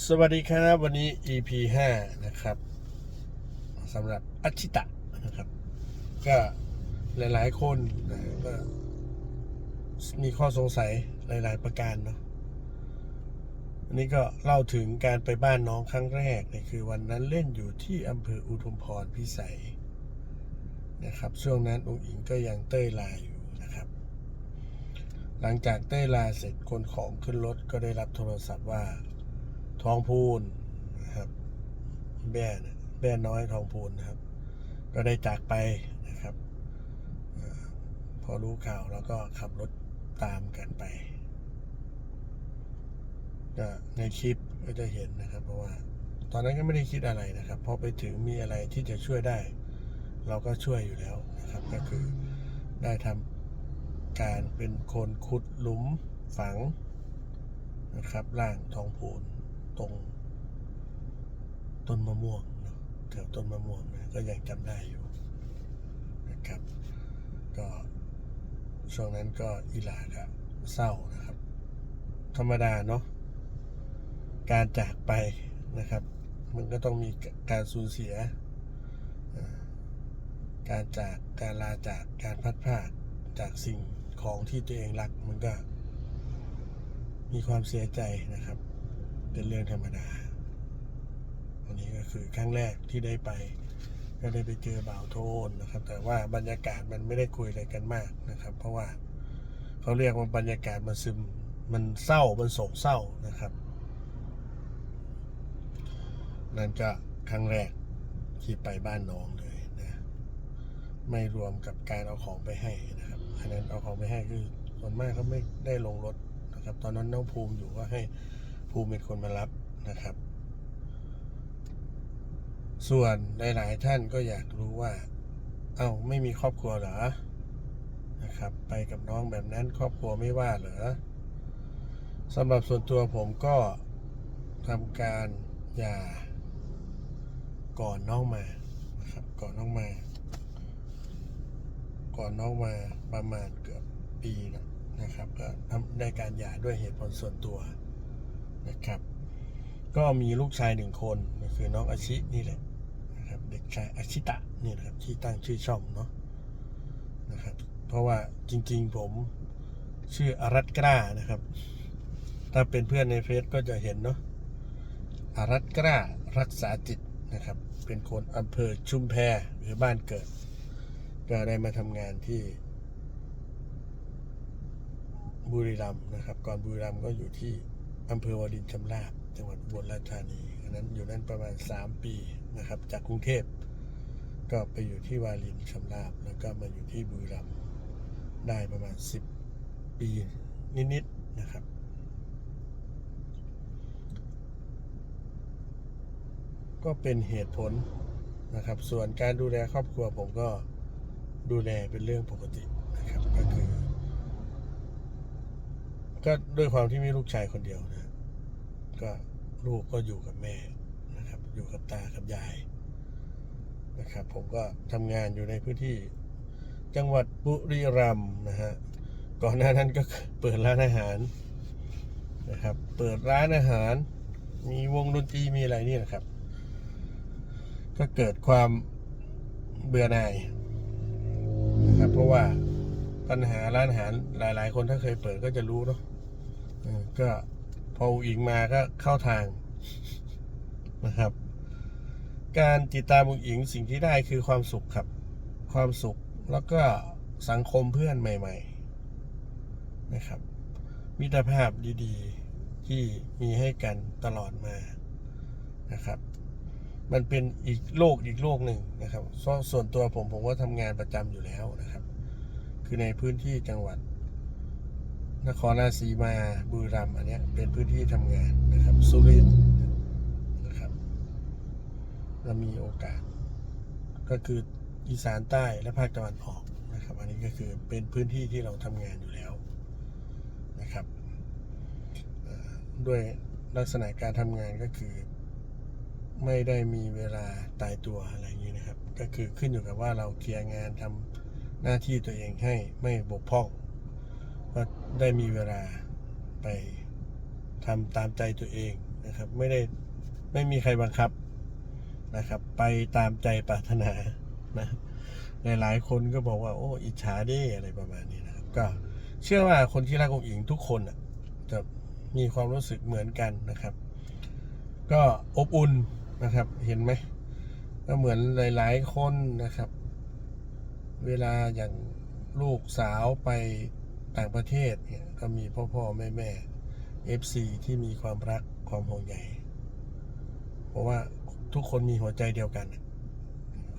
สวัสดีครับวันนี้ EP 5นะครับสำหรับอัชิตะนะครับ ก็หลายๆคนนะก็มีข้อสงสัยหลาย ๆ ประการเนาะอันนี้ก็เล่าถึงการไปบ้านน้องครั้งแรกเนี่ยคือวันนั้นเล่นอยู่ที่อำเภออุทุมพรพิสัยนะครับ ช่วงนั้นองค์อิงก็ยังเต้ยลาอยู่นะครับ หลังจากเต้ยลาเสร็จคนของขึ้นรถก็ได้รับโทรศัพท์ว่า ทองพูนนะครับแบ่นะแบ่น้อยทองพูนนะครับ ก็ได้จากไปนะครับพอรู้ข่าวแล้วก็ขับรถตามกันไปก็ในคลิปก็จะเห็นนะครับ เพราะว่า ตอนนั้นก็ไม่ได้คิดอะไรนะครับพอไปถึงมีอะไรที่จะช่วยได้ เราก็ช่วยอยู่แล้วนะครับ ก็คือได้ทำการเป็นคนขุดหลุมฝังนะครับร่างทองพูน ตรงต้นมะม่วงเนอะแถวต้นมะม่วงนะก็ยังจำได้อยู่นะครับ ก็ช่วงนั้นก็อีหลาก็เศร้านะครับ ธรรมดาเนาะการจากไปนะครับ มันก็ต้องมีการสูญเสีย การจากการลาจากการพัดพราจากสิ่งของที่ตัวเองรักมันก็มีความเสียใจนะครับ เป็นเรื่องธรรมดาวันนี้ก็คือครั้งแรกที่ได้ไป ก็ได้ไปเจอบ่าวโทนนะครับ แต่ว่าบรรยากาศมันไม่ได้คุยอะไรกันมากนะครับ เพราะว่าเขาเรียกว่าบรรยากาศมันซึมมันเศร้ามันโศกเศร้านะครับนั่นก็ครั้งแรกที่ไปบ้านน้องเลยนะ ไม่รวมกับการเอาของไปให้นะครับอันนั้นเอาของไปให้คือส่วนมากเขาไม่ได้ลงรถนะครับ ตอนนั้นน้องภูมิอยู่ก็ให้ ภูมิเป็นคนมารับนะครับ ส่วนหลายๆท่านก็อยากรู้ว่า เอ้าไม่มีครอบครัวเหรอนะครับ ไปกับน้องแบบนั้นครอบครัวไม่ว่าเหรอสำหรับส่วนตัวผมก็ทำการหย่าก่อนน้องมานะครับก่อนน้องมา ก่อนน้องมาประมาณเกือบปีนะนะครับก็ทำได้การหย่าด้วยเหตุผลส่วนตัว นะครับ ก็มีลูกชายหนึ่งคนก็คือน้องอาชินี่แหละนะครับเด็กชายอาชิตะนี่นะครับที่ตั้งชื่อช่องเนาะนะครับ เพราะว่าจริงๆผมชื่ออารัตกล้านะครับ ถ้าเป็นเพื่อนในเฟซก็จะเห็นเนาะอารัตกล้ารักษาจิตนะครับ เป็นคนอำเภอชุมแพหรือบ้านเกิด ก็ได้มาทำงานที่บุรีรัมย์นะครับ ก่อนบุรีรัมย์ก็อยู่ที่ อำเภอวารินชำราบจังหวัดอุบลราชธานีอันนั้นอยู่นั่นประมาณ 3 ปีนะครับ จากกรุงเทพก็ไปอยู่ที่วารินชำราบแล้วก็มาอยู่ที่บุรีรัมย์ได้ประมาณ 10 ปีนิดๆนะครับ ก็เป็นเหตุผลนะครับ ส่วนการดูแลครอบครัวผมก็ดูแลเป็นเรื่องปกตินะครับก็คือ ก็ด้วยความที่มีลูกชายคนเดียวนะ ก็ลูกก็อยู่กับแม่นะครับ อยู่กับตากับยายนะครับ ผมก็ทำงานอยู่ในพื้นที่จังหวัดบุรีรัมย์นะฮะก่อนหน้านั้นก็เปิดร้านอาหารนะครับ เปิดร้านอาหาร มีวงดนตรีมีอะไรนี่นะครับ ก็เกิดความเบื่อหน่ายนะครับ เพราะว่าปัญหาร้านอาหารหลาย ๆ คนถ้าเคยเปิดก็จะรู้เนาะ ก็พออิงมาก็เข้าทางนะครับ การติดตามอุ๋งอิงสิ่งที่ได้คือความสุขครับ ความสุขแล้วก็สังคมเพื่อนใหม่ ๆนะครับ มิตรภาพดีๆที่มีให้กันตลอดมานะครับ มันเป็นอีกโลกอีกโลกหนึ่งนะครับสส่วนตัวผมผมก็ทำงานประจำอยู่แล้วนะครับ คือในพื้นที่จังหวัด นครราชสีมาบุรีรัมย์อันนี้เป็นพื้นที่ทำงานนะครับสุรินทร์นะครับเรามีโอกาส ก็คืออีสานใต้และภาคตะวันออกนะครับ อันนี้ก็คือเป็นพื้นที่ที่เราทำงานอยู่แล้วนะครับด้วยลักษณะการทำงานก็คือ ไม่ได้มีเวลาตายตัวอะไรอย่างนี้นะครับ ก็คือขึ้นอยู่กับว่าเราเคลียร์งานทำหน้าที่ตัวเองให้ไม่บกพร่อง ก็ได้มีเวลาไปทำตามใจตัวเองนะครับ ไม่ได้ไม่มีใครบังคับนะครับ ไปตามใจปรารถนานะหลายๆคนก็บอกว่าโอ้อิจฉาดิอะไรประมาณนี้นะครับ ก็เชื่อว่าคนที่รักองค์อิงทุกคนจะมีความรู้สึกเหมือนกันนะครับ ก็อบอุ่นนะครับ เห็นไหมก็เหมือนหลาย ๆ คนนะครับ เวลาอย่างลูกสาวไป ต่างประเทศเนี่ยก็มีพ่อพ่อแม่แม่ FC ที่มีความรักความห่วงใยเพราะว่าทุกคนมีหัวใจเดียวกัน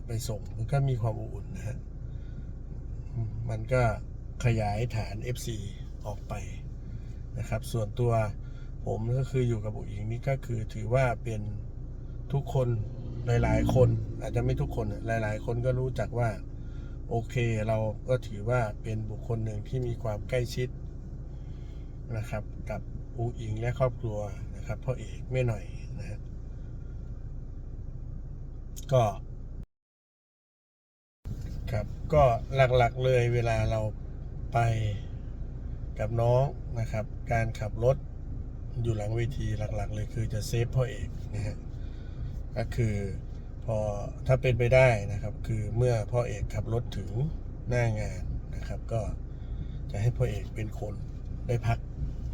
ไปส่งมันก็มีความอุ่นนะฮะ มันก็ขยายฐาน FC ออกไปนะครับ ส่วนตัวผมก็คืออยู่กับบุหญิงนี่ก็คือถือว่าเป็นทุกคนหลาย ๆ คน อาจจะไม่ทุกคนหลาย ๆ คนก็รู้จักว่า โอเคเราก็ถือว่าเป็นบุคคลหนึ่งที่มีความใกล้ชิดนะครับ กับอูอิงและครอบครัวนะครับพ่อเอกไม่หน่อยนะฮะก็ครับก็หลักๆเลยเวลาเราไปกับน้องนะครับ การขับรถอยู่หลังเวทีหลักๆ เลยคือจะเซฟพ่อเอกนะฮะก็คือ พอถ้าเป็นไปได้นะครับ คือเมื่อพ่อเอกขับรถถึงหน้างานนะครับ ก็จะให้พ่อเอกเป็นคนได้พัก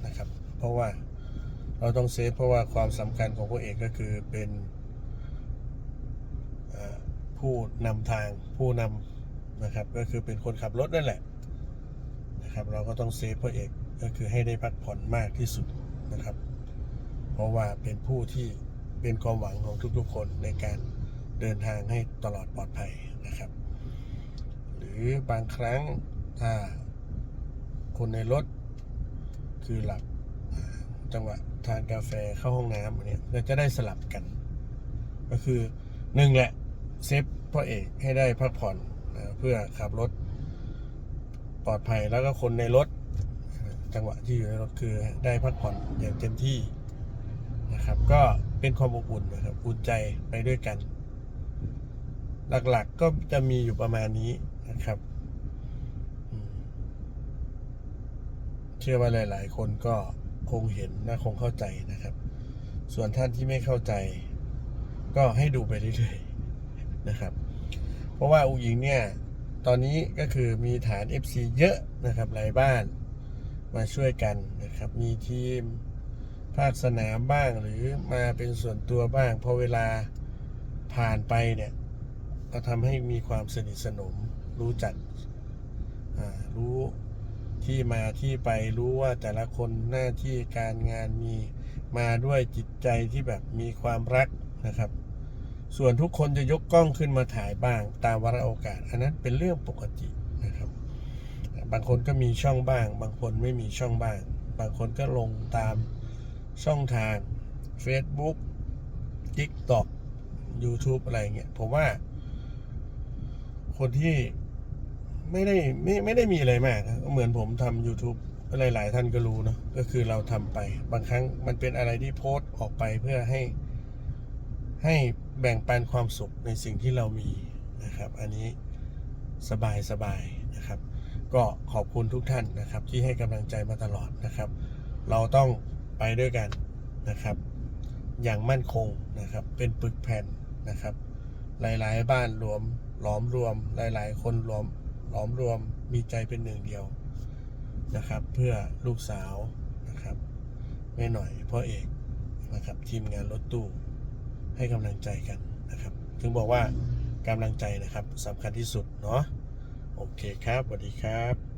นะครับ เพราะว่าเราต้องเซฟเพราะว่าความสำคัญของพ่อเอกก็คือเป็นผู้นำทางผู้นำนะครับ ก็คือเป็นคนขับรถนั่นแหละนะครับ เราก็ต้องเซฟพ่อเอกก็คือให้ได้พักผ่อนมากที่สุดนะครับ เพราะว่าเป็นผู้ที่เป็นความหวังของทุกๆคนในการ เดินทางให้ตลอดปลอดภัยนะครับ หรือบางครั้งถ้าคนในรถคือหลับจังหวะทานกาแฟเข้าห้องน้ำอันเนี้ยก็จะได้สลับกัน ก็คือหนึ่งแหละเซฟพ่อเอกให้ได้พักผ่อนนะเพื่อขับรถปลอดภัยแล้วก็คนในรถ จังหวะที่อยู่ในรถคือได้พักผ่อนอย่างเต็มที่นะครับ ก็เป็นความอบอุ่นนะครับอุ่นใจไปด้วยกัน หลักๆก็จะมีอยู่ประมาณนี้นะครับ เชื่อว่าหลาย ๆ คนก็คงเห็นและคงเข้าใจนะครับ ส่วนท่านที่ไม่เข้าใจ ก็ให้ดูไปเรื่อยๆนะครับ เพราะว่าอุ๋งอิงเนี่ย ตอนนี้ก็คือมีฐาน FC เยอะนะครับหลายบ้านมาช่วยกันนะครับ มีทีมภาคสนามบ้างหรือมาเป็นส่วนตัวบ้างพอเวลาผ่านไปเนี่ย ก็ทำให้มีความสนิทสนม รู้จักอ่ารู้ที่มาที่ไปรู้ว่าแต่ละคนหน้าที่การงานมีมาด้วยจิตใจที่แบบมีความรักนะครับ ส่วนทุกคนจะยกกล้องขึ้นมาถ่ายบ้าง ตามวาระโอกาส อันนั้นเป็นเรื่องปกตินะครับ บางคนก็มีช่องบ้าง บางคนไม่มีช่องบ้าง บางคนก็ลงตามช่องทาง Facebook TikTok YouTube อะไรเงี้ยผมว่า คนที่ไม่ได้ไม่ไม่ได้มีอะไรมากเหมือนผมทำ YouTube หลาย ๆ ท่านก็รู้เนาะก็คือเราทำไป บางครั้งมันเป็นอะไรที่โพสต์ออกไปเพื่อให้ ให้แบ่งปันความสุขในสิ่งที่เรามีนะครับ อันนี้สบายสบายนะครับ ก็ขอบคุณทุกท่านนะครับ ที่ให้กำลังใจมาตลอดนะครับ เราต้องไปด้วยกันนะครับ อย่างมั่นคงนะครับ เป็นปึกแผ่นนะครับ หลาย ๆ บ้านรวม หลอมรวมหลาย ๆ คนหลอมหลอมรวมมีใจเป็นหนึ่งเดียวนะครับ เพื่อลูกสาวนะครับไม่หน่อยพ่อเอกนะครับทีมงานรถตู้ให้กำลังใจกันนะครับ ถึงบอกว่ากำลังใจนะครับสำคัญที่สุดเนาะโอเคครับสวัสดีครับ